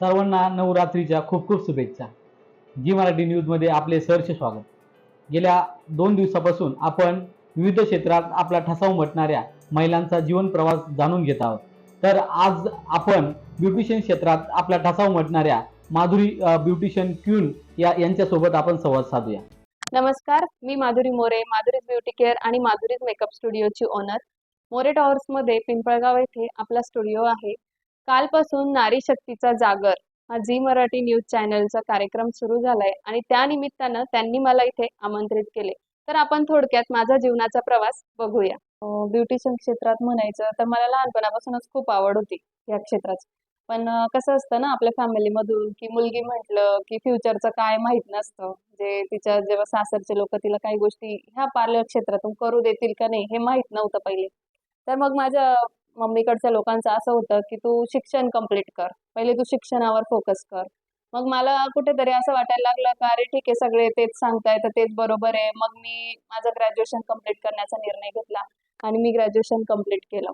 सर्वांना नवरात्रीच्या खूप खूप शुभेच्छा. जी मराठी न्यूजमध्ये आपले सरचे स्वागत. गेल्या दोन दिवसापासून आपण विविध क्षेत्रात आपला ठसा उमटणाऱ्या महिलांचा जीवन प्रवास जाणून घेत आहोत. तर आज आपण ब्युटिशियन क्षेत्रात आपला ठसा उमटणाऱ्या माधुरी ब्युटिशियन क्यून या यांच्यासोबत आपण संवाद साधूया. नमस्कार मी माधुरी मोरे माधुरीज ब्युटी केअर आणि माधुरीज मेकअप स्टुडिओची ओनर. मोरे टॉवर्समध्ये पिंपळगाव येथे आपला स्टुडिओ आहे. कालपासून नारी शक्तीचा जागर हा झी मराठी न्यूज चॅनलचा कार्यक्रम सुरू झालाय आणि त्यानिमित्तानं त्यांनी मला इथे आमंत्रित केले. तर आपण थोडक्यात माझा जीवनाचा प्रवास बघूया. ब्युटिशियन क्षेत्रात म्हणायचं तर मला लहानपणापासूनच खूप आवड होती या क्षेत्राची पण कसं असतं ना आपल्या फॅमिलीमधून की मुलगी म्हटलं की फ्युचरचं काय माहीत नसतं. जे तिच्या जेव्हा सासरचे लोक तिला काही गोष्टी ह्या पार्लर क्षेत्रातून करू देतील का नाही हे माहीत नव्हतं पहिले. तर मग माझ्या मम्मीकडच्या लोकांचं असं होतं की तू शिक्षण कंप्लीट कर. पहिले तू शिक्षणावर फोकस कर. मग मला कुठेतरी असं वाटायला लागलं का अरे ठीक आहे सगळे तेच सांगताय तर तेच बरोबर आहे. मग मी माझं ग्रॅज्युएशन कंप्लीट करण्याचा निर्णय घेतला आणि मी ग्रॅज्युएशन कंप्लीट केलं.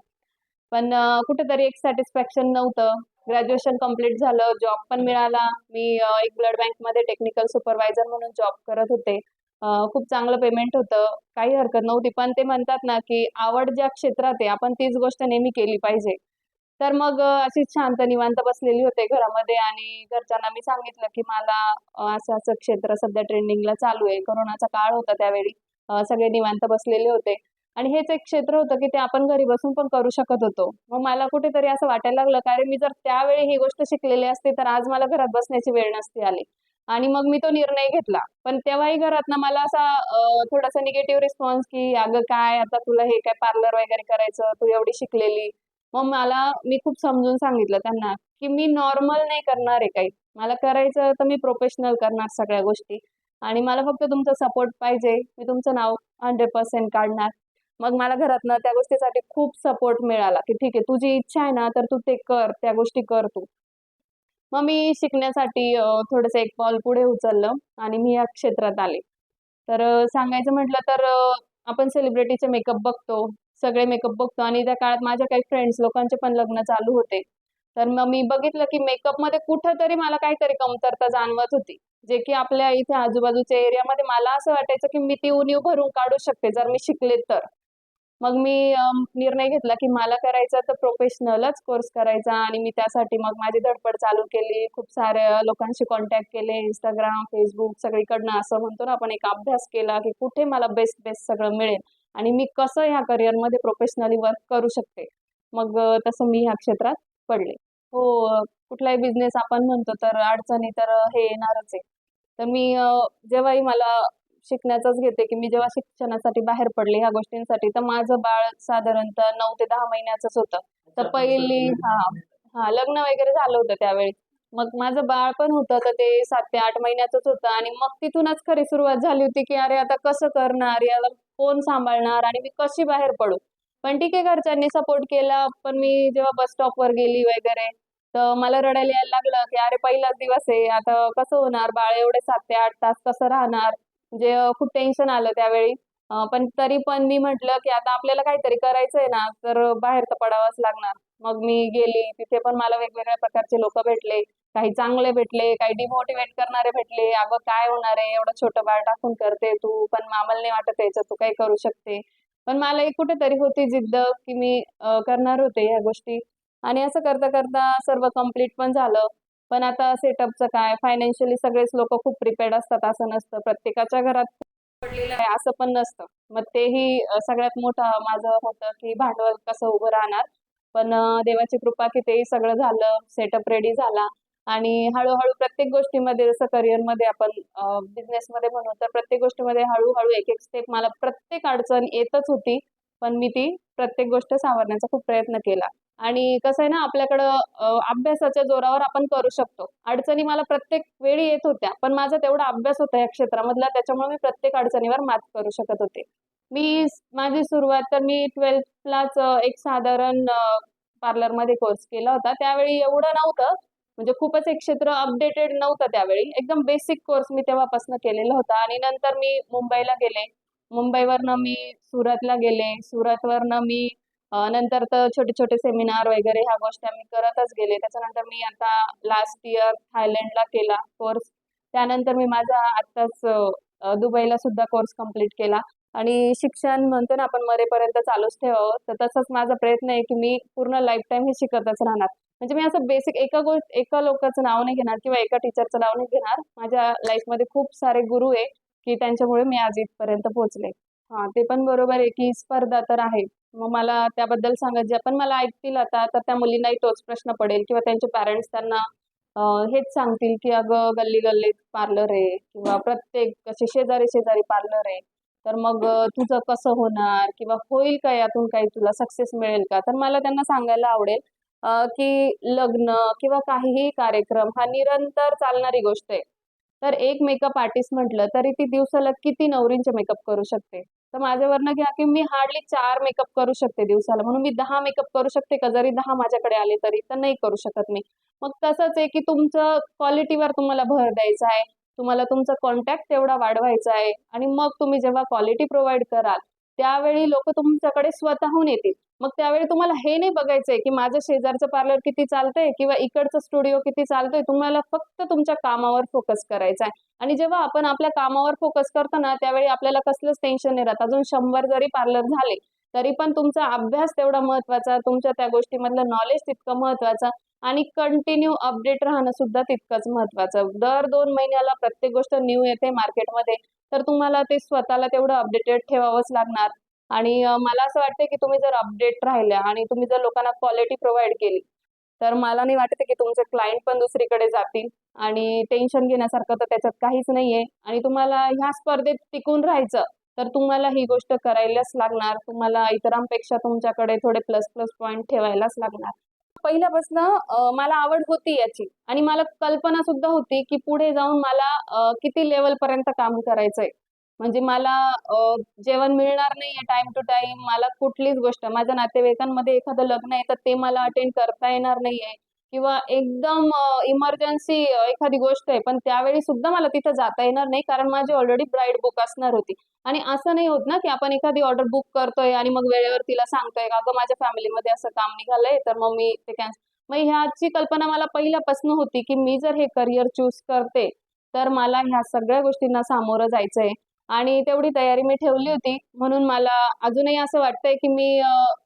पण कुठेतरी एक सॅटिस्फॅक्शन नव्हतं. ग्रॅज्युएशन कंप्लीट झालं जॉब पण मिळाला. मी एक ब्लड बँकमध्ये टेक्निकल सुपरवायझर म्हणून जॉब करत होते. खूप चांगलं पेमेंट होतं. काही हरकत नव्हती. पण ते म्हणतात ना की आवड ज्या क्षेत्रात आहे आपण तीच गोष्ट नेहमी केली पाहिजे. तर मग अशीच शांत निवांत बसलेली होते घरामध्ये आणि घरच्यांना मी सांगितलं की मला असं असं क्षेत्र सध्या ट्रेंडिंगला चालू आहे. कोरोनाचा काळ होता त्यावेळी. सगळे निवांत बसलेले होते. आणि हेच एक क्षेत्र होतं की ते आपण घरी बसून पण करू शकत होतो. मग मला कुठेतरी असं वाटायला लागलं कारण मी जर त्यावेळी ही गोष्ट शिकलेली असते तर आज मला घरात बसण्याची वेळ नसती आली. आणि मग मी तो निर्णय घेतला. पण तेव्हाही घरातनं मला असा थोडासा निगेटिव्ह रिस्पॉन्स की अगं काय आता तुला हे काय पार्लर वगैरे करायचं? तू एवढी शिकलेली. मग मला मी खूप समजून सांगितलं त्यांना की मी नॉर्मल नाही करणार आहे काही. मला करायचं तर मी प्रोफेशनल करणार सगळ्या गोष्टी. आणि मला फक्त तुमचा सपोर्ट पाहिजे. मी तुमचं नाव हंड्रेड पर्सेंट काढणार. मग मला घरातनं त्या गोष्टीसाठी खूप सपोर्ट मिळाला की ठीक आहे तुझी इच्छा आहे ना तर तू ते कर. त्या गोष्टी कर तू. मग मी शिकण्यासाठी थोडंसं एक पाऊल पुढे उचललं आणि मी या क्षेत्रात आले. तर सांगायचं म्हटलं तर आपण सेलिब्रिटीचे मेकअप बघतो सगळे मेकअप बघतो आणि त्या काळात माझ्या काही फ्रेंड्स लोकांचे पण लग्न चालू होते. तर मग मी बघितलं की मेकअपमध्ये कुठंतरी मला काहीतरी कमतरता जाणवत होती. जे की आपल्या इथे आजूबाजूच्या एरियामध्ये मला असं वाटायचं की मी ती उणीव भरून काढू शकते जर मी शिकले तर. मग मी निर्णय घेतला की मला करायचा तर प्रोफेशनलच कोर्स करायचा आणि मी त्यासाठी मग माझी धडपड चालू केली. खूप साऱ्या लोकांशी कॉन्टॅक्ट केले इंस्टाग्राम फेसबुक सगळीकडनं असं म्हणतो ना आपण एक अभ्यास केला की कुठे मला बेस्ट बेस्ट सगळं मिळेल आणि मी कसं ह्या करिअरमध्ये प्रोफेशनली वर्क करू शकते? मग तसं मी ह्या क्षेत्रात पडले. हो कुठलाही बिझनेस आपण म्हणतो तर अडचणी तर हे येणारच आहे. तर मी जेव्हाही मला शिकण्याचंच घेते की मी जेव्हा शिक्षणासाठी बाहेर पडले ह्या गोष्टींसाठी तर माझं बाळ साधारणतः नऊ ते दहा महिन्याचंच होतं. तर पहिली हा हा लग्न वगैरे झालं होतं त्यावेळी. मग माझं बाळ पण होतं तर ते सात ते आठ महिन्याचंच होतं. आणि मग तिथूनच खरी सुरुवात झाली होती की अरे आता कसं करणार? याला कोण सांभाळणार? आणि मी कशी बाहेर पडू? पण ठीक आहे घरच्यांनी सपोर्ट केला. पण मी जेव्हा बस स्टॉपवर गेली वगैरे तर मला रडायला यायला लागलं की अरे पहिलाच दिवस आहे. आता कसं होणार? बाळ एवढे सात ते आठ तास कसं राहणार? म्हणजे खूप टेन्शन आलं त्यावेळी. पण तरी पण मी म्हटलं की आता आपल्याला काहीतरी करायचंय ना तर बाहेर तर पडावंच लागणार. मग मी गेली तिथे पण मला वेगवेगळ्या प्रकारचे लोक भेटले. काही चांगले भेटले काही डिमोटिवेट करणारे भेटले. अगं काय होणार आहे? एवढं छोटं बाळ टाकून करते तू पण मामाला नाही वाटत यायचं तू काही करू शकते. पण मला एक कुठेतरी होती जिद्द की मी करणार होते ह्या गोष्टी. आणि असं करता करता सर्व कंप्लीट पण झालं. पण आता सेटअपचं काय? फायनान्शियली सगळेच लोक खूप प्रिपेअर्ड असतात असं नसतं. प्रत्येकाच्या घरात पडलेलं आहे असं पण नसतं. मग तेही सगळ्यात मोठं माझं होतं की भांडवल कसं उभं राहणार. पण देवाची कृपा की तेही सगळं झालं सेटअप रेडी झाला. आणि हळूहळू प्रत्येक गोष्टीमध्ये जसं करिअरमध्ये आपण बिझनेसमध्ये म्हणू तर प्रत्येक गोष्टीमध्ये हळूहळू एक एक स्टेप मला प्रत्येक अडचण येतच होती. पण मी ती प्रत्येक गोष्ट सावरण्याचा खूप प्रयत्न केला. आणि कसं आहे ना आपल्याकडं अभ्यासाच्या जोरावर आपण करू शकतो. अडचणी मला प्रत्येक वेळी येत होत्या पण माझा तेवढा अभ्यास होता या क्षेत्रामधला त्याच्यामुळे मी प्रत्येक अडचणीवर मात करू शकत होते. मी माझी सुरुवात तर मी ट्वेल्थलाच एक साधारण पार्लरमध्ये कोर्स केला होता. त्यावेळी एवढं नव्हतं म्हणजे खूपच एक क्षेत्र अपडेटेड नव्हतं त्यावेळी. एकदम बेसिक कोर्स मी तेव्हापासून केलेला होता. आणि नंतर मी मुंबईला गेले. मुंबईवरनं मी सुरतला गेले. सुरतवरनं मी नंतर तर छोटे छोटे सेमिनार वगैरे ह्या गोष्टी आम्ही करतच गेले. त्याच्यानंतर मी आता लास्ट इयर थायलंडला केला कोर्स त्यानंतर मी माझा आत्ताच दुबईला सुद्धा कोर्स कंप्लीट केला. आणि शिक्षण म्हणतो ना आपण मरेपर्यंत चालूच ठेवावं. तर तसंच माझा प्रयत्न आहे की मी पूर्ण लाईफ टाईम हे शिकतच राहणार. म्हणजे मी असं बेसिक एका गोष्ट एका लोकांचं नाव नाही घेणार किंवा एका टीचरचं नाव नाही घेणार. माझ्या लाईफमध्ये खूप सारे गुरु आहे. की त्यांच्यामुळे मी आज इथपर्यंत पोहोचले. हां ते पण बरोबर आहे की स्पर्धा तर आहे. मग मला त्याबद्दल सांगत जे पण मला ऐकतील आता तर त्या मुलींनाही तोच प्रश्न पडेल किंवा त्यांचे पॅरेंट्स त्यांना हेच सांगतील की अगं गल्ली गल्लीत पार्लर आहे किंवा प्रत्येक असे शेजारी शेजारी पार्लर आहे. तर मग तुझं कसं होणार किंवा होईल का यातून काही तुला सक्सेस मिळेल का? तर मला त्यांना सांगायला आवडेल की लग्न किंवा काहीही कार्यक्रम हा निरंतर चालणारी गोष्ट आहे. तर एक मेकअप आर्टिस्ट म्हटलं तरी ती दिवसाला किती नवरींचे मेकअप करू शकते? तर माझ्यावरनं घ्या की मी हार्डली चार मेकअप करू शकते दिवसाला. म्हणून मी दहा मेकअप करू शकते का? जरी दहा माझ्याकडे आले तरी तर नाही करू शकत मी. मग तसंच आहे की तुमचं क्वालिटीवर तुम्हाला भर द्यायचा आहे. तुम्हाला तुमचा कॉन्टॅक्ट तेवढा वाढवायचा आहे. आणि मग तुम्ही जेव्हा क्वालिटी प्रोव्हाइड कराल त्यावेळी लोक तुमच्याकडे स्वतःहून येतील. मग त्यावेळी तुम्हाला हे नाही बघायचंय की माझं शेजारचं पार्लर किती चालतंय किंवा इकडचं स्टुडिओ किती चालतोय. तुम्हाला फक्त तुमच्या कामावर फोकस करायचा आहे आणि जेव्हा आपण आपल्या कामावर फोकस करतो ना त्यावेळी आपल्याला कसलंच टेन्शन नाही राहत. अजून शंभर जरी पार्लर झाले तरी पण तुमचा अभ्यास तेवढा महत्त्वाचा तुमच्या त्या गोष्टीमधलं नॉलेज तितकं महत्वाचं आणि कंटिन्यू अपडेट राहणं सुद्धा तितकंच महत्वाचं दर दोन महिन्याला प्रत्येक गोष्ट न्यू येते मार्केटमध्ये तर तुम्हाला ते स्वतःला तेवढं अपडेटेड ठेवावंच लागणार. आणि मला असं वाटतं की तुम्ही जर अपडेट राहिल्या आणि तुम्ही जर लोकांना क्वालिटी प्रोव्हाइड केली तर मला नाही वाटत की तुमचे क्लायंट पण दुसरीकडे जातील. आणि टेन्शन घेण्यासारखं तर त्याच्यात काहीच नाहीये. आणि तुम्हाला ह्या स्पर्धेत टिकून राहायचं तर तुम्हाला ही गोष्ट करायलाच लागणार. तुम्हाला इतरांपेक्षा तुमच्याकडे थोडे प्लस प्लस पॉईंट ठेवायलाच लागणार. पहिल्यापासून मला आवड होती याची. आणि मला कल्पना सुद्धा होती की पुढे जाऊन मला किती लेवल पर्यंत काम करायचंय. म्हणजे मला जेवण मिळणार नाहीये टाइम टू टाइम मला कुठलीच गोष्ट माझ्या नातेवाईकांमध्ये एखादं लग्न आहे तर ते मला अटेंड करता येणार नाहीये. किंवा एकदम इमर्जन्सी एखादी गोष्ट आहे पण त्यावेळी सुद्धा मला तिथं जाता येणार नाही कारण माझी ऑलरेडी ब्राईड बुक असणार होती. आणि असं नाही होत ना की आपण एखादी ऑर्डर बुक करतोय आणि मग वेळेवर तिला सांगतोय का अगं माझ्या फॅमिलीमध्ये असं काम निघालंय तर मग मी ते कॅन्सल मग ह्याची कल्पना मला पहिल्यापासून होती की मी जर हे करिअर चूज करते तर मला ह्या सगळ्या गोष्टींना सामोरं जायचंय. आणि तेवढी तयारी मी ठेवली होती. म्हणून मला अजूनही असं वाटतंय की मी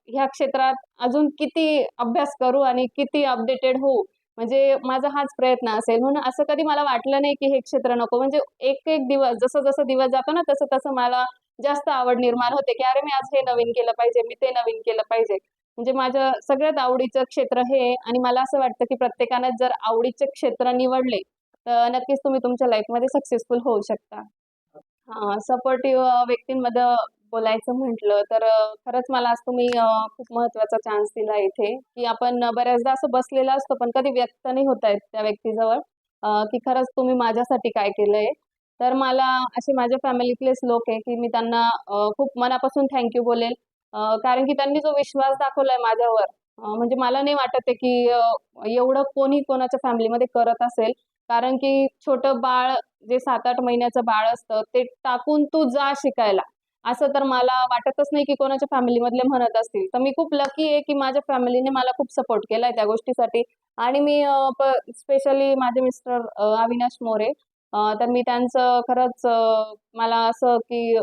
ह्या क्षेत्रात अजून किती अभ्यास करू आणि किती अपडेटेड होऊ म्हणजे माझा हाच प्रयत्न असेल. म्हणून असं कधी मला वाटलं नाही की हे क्षेत्र नको. म्हणजे एक एक दिवस जसं जसं दिवस जातो ना तसं तसं मला जास्त आवड निर्माण होते की अरे मी आज हे नवीन केलं पाहिजे मी ते नवीन केलं पाहिजे. म्हणजे माझं सगळ्यात आवडीचं क्षेत्र हे आणि मला असं वाटतं की प्रत्येकानं जर आवडीचे क्षेत्र निवडले तर नक्कीच तुम्ही तुमच्या लाईफमध्ये सक्सेसफुल होऊ शकता. सपोर्टिव्ह व्यक्तींमध्ये बोलायचं म्हटलं तर खरंच मला आज तुम्ही खूप महत्त्वाचा चान्स दिला इथे की आपण बऱ्याचदा असं बसलेलं असतो पण कधी व्यक्त नाही होत आहेत त्या व्यक्तीजवळ की खरंच तुम्ही माझ्यासाठी काय केलंय. तर मला असे माझ्या फॅमिलीतलेच लोक आहे की मी त्यांना खूप मनापासून थँक्यू बोलेल. कारण की त्यांनी जो विश्वास दाखवलाय माझ्यावर म्हणजे मला नाही वाटत आहे की एवढं कोणी कोणाच्या फॅमिलीमध्ये करत असेल. कारण की छोटं बाळ जे सात आठ महिन्याचं बाळ असतं ते टाकून तू जा शिकायला. असं तर मला वाटतच नाही की कोणाच्या फॅमिलीमधले म्हणत असतील. तर मी खूप लकी आहे की माझ्या फॅमिलीने मला खूप सपोर्ट केलाय त्या गोष्टीसाठी. आणि मी स्पेशली माझे मिस्टर अविनाश मोरे तर मी त्यांचं खरंच मला असं की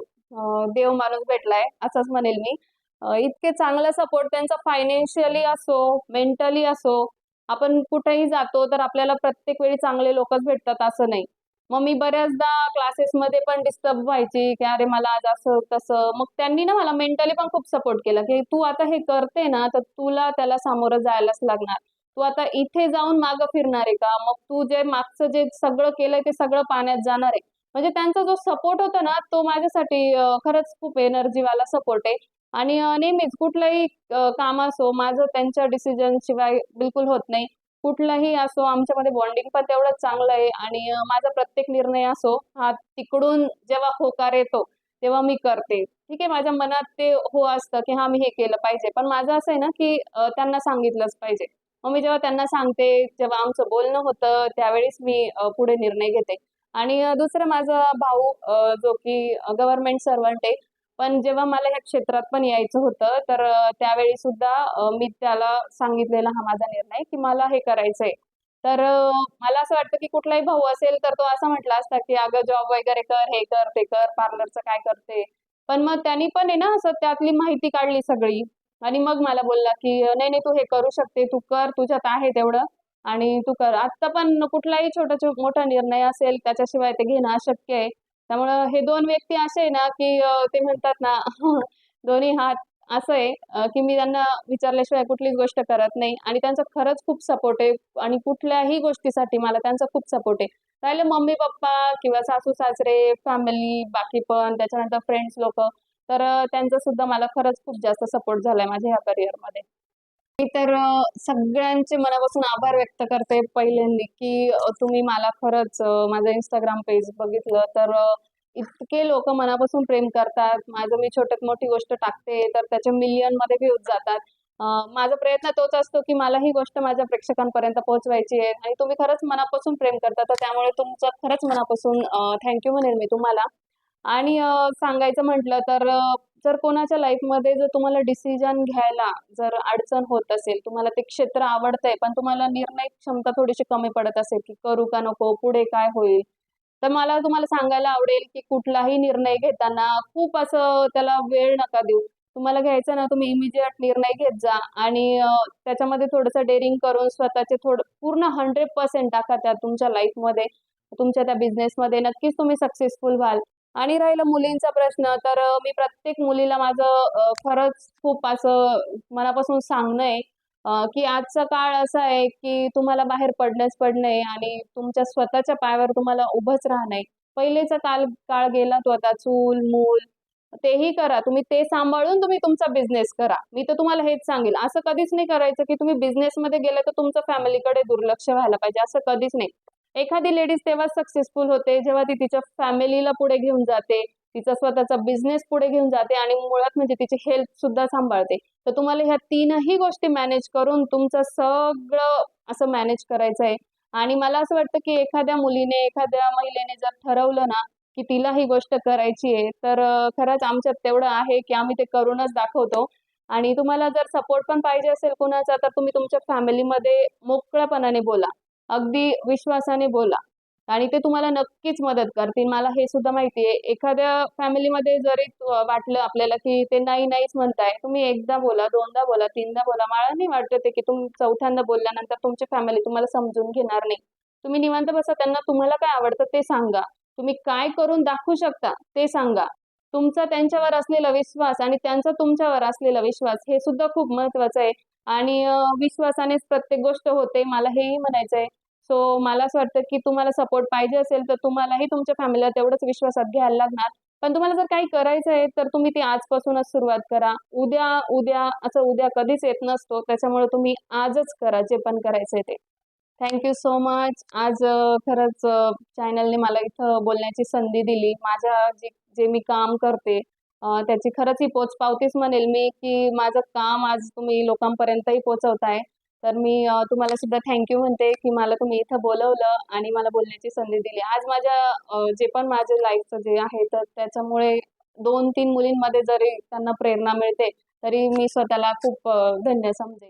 देव माणूस भेटलाय असंच म्हणेल मी. इतके चांगला सपोर्ट त्यांचा फायनान्शियली असो मेंटली असो आपण कुठेही जातो तर आपल्याला प्रत्येक वेळी चांगले लोकच भेटतात असं नाही. मग मी बऱ्याचदा क्लासेसमध्ये पण डिस्टर्ब व्हायची की अरे मला आज असं तसं. मग त्यांनी ना मला मेंटली पण खूप सपोर्ट केला की तू आता हे करते ना तर तुला त्याला सामोरं जायलाच लागणार. तू आता इथे जाऊन मागं फिरणार आहे का? मग तू जे मागचं जे सगळं केलंय ते सगळं पाण्यात जाणार आहे. म्हणजे त्यांचा जो सपोर्ट होता ना तो माझ्यासाठी खरंच खूप एनर्जीवाला सपोर्ट आहे. आणि नेहमीच कुठलंही काम असो माझं त्यांच्या डिसिजन शिवाय बिलकुल होत नाही. कुठलाही असो आमच्यामध्ये बॉन्डिंग पण तेवढंच चांगलं आहे. आणि माझा प्रत्येक निर्णय असो हा तिकडून जेव्हा होकार येतो तेव्हा मी करते. ठीक आहे माझ्या मनात ते हो असतं की हा मी हे केलं पाहिजे. पण माझं असं आहे ना की त्यांना सांगितलंच पाहिजे. मग मी जेव्हा त्यांना सांगते जेव्हा आमचं बोलणं होतं त्यावेळेस मी पुढे निर्णय घेते. आणि दुसरं माझा भाऊ जो की गव्हर्नमेंट सर्वंट आहे पण जेव्हा मला ह्या क्षेत्रात पण यायचं होतं तर त्यावेळी सुद्धा मी त्याला सांगितलेला हा माझा निर्णय की मला हे करायचंय. तर मला असं वाटतं की कुठलाही भाऊ असेल तर तो असं म्हटला असता की अगं जॉब वगैरे कर हे कर ते कर पार्लरचं काय करते. पण मग त्यांनी पण आहे ना असं त्यातली माहिती काढली सगळी. आणि मग मला बोलला की नाही नाही तू हे करू शकते तू कर तुझ्यात आहे तेवढं. आणि तू कर. आत्ता पण कुठलाही छोटा मोठा निर्णय असेल त्याच्याशिवाय ते घेणं अशक्य आहे. त्यामुळं हे दोन व्यक्ती असे आहे ना की ते म्हणतात ना दोन्ही हात असं आहे की मी त्यांना विचारल्याशिवाय कुठलीच गोष्ट करत नाही. आणि त्यांचा खरंच खूप सपोर्ट आहे. आणि कुठल्याही गोष्टीसाठी मला त्यांचा खूप सपोर्ट आहे. राहिलं मम्मी पप्पा किंवा सासू सासरे फॅमिली बाकी पण त्याच्यानंतर फ्रेंड्स लोक. तर त्यांचा सुद्धा मला खरंच खूप जास्त सपोर्ट झालाय माझ्या ह्या करिअरमध्ये मी तर सगळ्यांचे मनापासून आभार व्यक्त करते पहिल्यांदा की तुम्ही मला खरंच माझं इंस्टाग्राम पेज बघितलं. तर इतके लोक मनापासून प्रेम करतात. माझं मी छोट्यात मोठी गोष्ट टाकते तर त्याच्या मिलियनमध्ये व्ह्यूज जातात. माझा प्रयत्न तोच असतो की मला ही गोष्ट माझ्या प्रेक्षकांपर्यंत पोहोचवायची आहे. आणि तुम्ही खरंच मनापासून प्रेम करता. तर त्यामुळे तुमचं खरंच मनापासून थँक्यू म्हणेल मी तुम्हाला. आणि सांगायचं म्हटलं तर जर कोणाच्या लाईफमध्ये जर तुम्हाला डिसिजन घ्यायला जर अडचण होत असेल तुम्हाला ते क्षेत्र आवडतंय पण तुम्हाला निर्णय क्षमता थोडीशी कमी पडत असेल की करू का नको पुढे काय होईल तर मला तुम्हाला सांगायला आवडेल की कुठलाही निर्णय घेताना खूप असं त्याला वेळ नका देऊ. तुम्हाला घ्यायचं ना तुम्ही इमिजिएट निर्णय घेत जा आणि त्याच्यामध्ये थोडंसं डेअरिंग करून स्वतःचे थोडं पूर्ण हंड्रेड पर्सेंट टाका त्या तुमच्या लाईफमध्ये तुमच्या त्या बिझनेसमध्ये नक्कीच तुम्ही सक्सेसफुल व्हाल. आणि राहिलं मुलींचा प्रश्न तर मी प्रत्येक मुलीला माझं खरंच खूप असं मनापासून सांगणं आहे की आजचा काळ असा आहे की तुम्हाला बाहेर पडणंच पडणं आहे आणि तुमच्या स्वतःच्या पायावर तुम्हाला उभंच राहणं आहे पहिलेचा काल काळ गेला तो आता चूल मूल तेही करा. तुम्ही ते सांभाळून तुम्ही तुमचा बिझनेस करा. मी तर तुम्हाला हेच सांगेल. असं कधीच नाही करायचं की तुम्ही बिझनेसमध्ये गेलं तर तुमचं फॅमिलीकडे दुर्लक्ष व्हायला पाहिजे. असं कधीच नाही. एखादी लेडीज तेव्हा सक्सेसफुल होते जेव्हा ती तिच्या फॅमिलीला पुढे घेऊन जाते तिचा स्वतःचा बिझनेस पुढे घेऊन जाते आणि मुळात म्हणजे तिची हेल्थ सुद्धा सांभाळते. तर तुम्हाला ह्या तीनही गोष्टी मॅनेज करून तुमचं सगळं असं मॅनेज करायचं आहे. आणि मला असं वाटतं की एखाद्या मुलीने एखाद्या महिलेने जर ठरवलं ना की तिला ही गोष्ट करायची आहे तर खरंच आमच्यात तेवढं आहे की आम्ही ते करूनच दाखवतो. आणि तुम्हाला जर सपोर्ट पण पाहिजे असेल कुणाचा तर तुम्ही तुमच्या फॅमिलीमध्ये मोकळ्यापणाने बोला. अगदी विश्वासाने बोला. आणि ते तुम्हाला नक्कीच मदत करतील. मला हे सुद्धा माहिती आहे. एखाद्या फॅमिलीमध्ये जरी वाटलं आपल्याला की ते नाही नाहीच म्हणताय तुम्ही एकदा बोला दोनदा बोला तीनदा बोला. मला नाही वाटत की तुम्ही चौथ्यांदा बोलल्यानंतर तुमची फॅमिली तुम्हाला समजून घेणार नाही. तुम्ही निवांत बसा. त्यांना तुम्हाला काय आवडतं ते सांगा. तुम्ही काय करून दाखवू शकता ते सांगा. तुमचा त्यांच्यावर असलेला विश्वास आणि त्यांचा तुमच्यावर असलेला विश्वास हे सुद्धा खूप महत्वाचं आहे. आणि विश्वासानेच प्रत्येक गोष्ट होते. मला हेही म्हणायचं आहे सो मला असं वाटतं की तुम्हाला सपोर्ट पाहिजे असेल तर तुम्हालाही तुमच्या फॅमिलीला तेवढंच विश्वासात घ्यायला लागणार. पण तुम्हाला जर काही करायचं आहे तर तुम्ही ती आजपासूनच सुरुवात करा. उद्या उद्या असं उद्या कधीच येत नसतो. त्याच्यामुळे तुम्ही आजच करा जे पण करायचंय ते. थँक्यू सो मच आज खरंच चॅनलने मला इथं बोलण्याची संधी दिली. माझ्या जे जे मी काम करते त्याची खरंच ही पोचपावतीच म्हणेल मी की माझं काम आज तुम्ही लोकांपर्यंतही पोचवताय. तर मी तुम्हाला सुद्धा थँक्यू म्हणते की मला तुम्ही इथं बोलवलं आणि मला बोलण्याची संधी दिली. आज माझ्या जे पण माझ्या लाईफचं जे आहे तर त्याच्यामुळे दोन तीन मुलींमध्ये जरी त्यांना प्रेरणा मिळते तरी मी स्वतःला खूप धन्य समजेल